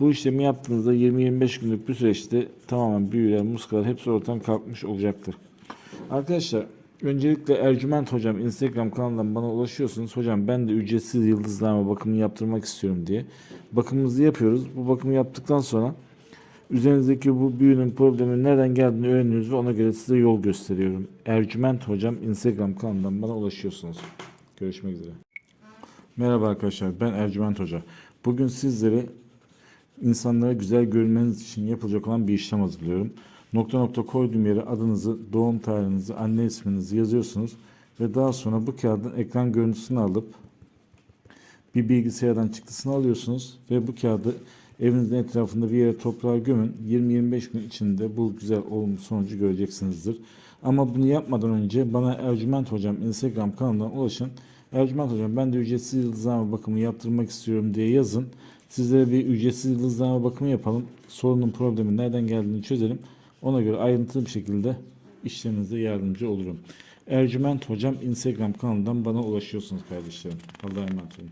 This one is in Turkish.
Bu işlemi yaptığınızda 20-25 günlük bir süreçte tamamen büyüler, muskalar hepsi ortadan kalkmış olacaktır. Arkadaşlar öncelikle Ercüment Hocam Instagram kanalından bana ulaşıyorsunuz. Hocam ben de ücretsiz yıldızlarma bakımını yaptırmak istiyorum diye. Bakımımızı yapıyoruz. Bu bakımı yaptıktan sonra üzerinizdeki bu büyünün probleminin nereden geldiğini öğreniyoruz ve ona göre size yol gösteriyorum. Ercüment Hocam Instagram kanalından bana ulaşıyorsunuz. Görüşmek üzere. Merhaba arkadaşlar ben Ercüment Hoca. Bugün sizlere insanlara güzel görünmeniz için yapılacak olan bir işlem hazırlıyorum. Nokta nokta koyduğum yere adınızı, doğum tarihinizi, anne isminizi yazıyorsunuz ve daha sonra bu kağıdın ekran görüntüsünü alıp bir bilgisayardan çıktısını alıyorsunuz ve bu kağıdı evinizin etrafında bir yere toprağa gömün. 20-25 gün içinde bu güzel olumlu sonucu göreceksinizdir. Ama bunu yapmadan önce bana Ercüment Hocam Instagram kanalından ulaşın. Ercüment Hocam ben de ücretsiz yıldızlama bakımı yaptırmak istiyorum diye yazın. Sizlere bir ücretsiz yıldızlama bakımı yapalım. Sorunun problemi nereden geldiğini çözelim. Ona göre ayrıntılı bir şekilde işleminize yardımcı olurum. Ercüment Hocam Instagram kanalından bana ulaşıyorsunuz kardeşlerim. Allah'a emanet olun.